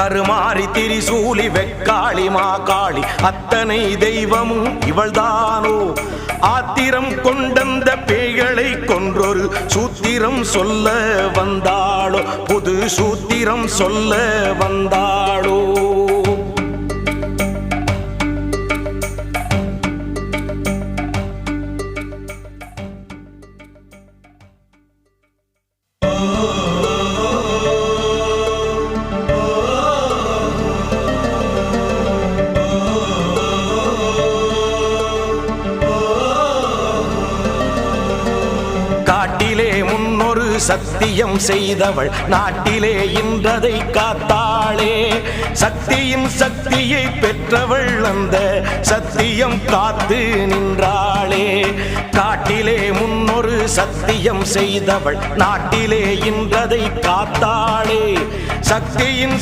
கருமாறி திரிசூலி வெக்காளி மாகாளி அத்தனை தெய்வமும் இவள்தானோ? ஆத்திரம் கொண்டந்த பேய்களை கொன்றொரு சூத்திரம் சொல்ல வந்தாளோ? புது சூத்திரம் சொல்ல வந்தாளோ? ஒரு சத்தியம் செய்தவள் நாட்டிலே இன்றதை காத்தாளே. சக்தியின் சக்தியை பெற்றவள் அந்த சத்தியம் காத்து நின்றாளே. காட்டிலே முன்னொரு சத்தியம் செய்தவள் நாட்டிலே இன்றதை காத்தாளே. சக்தியின்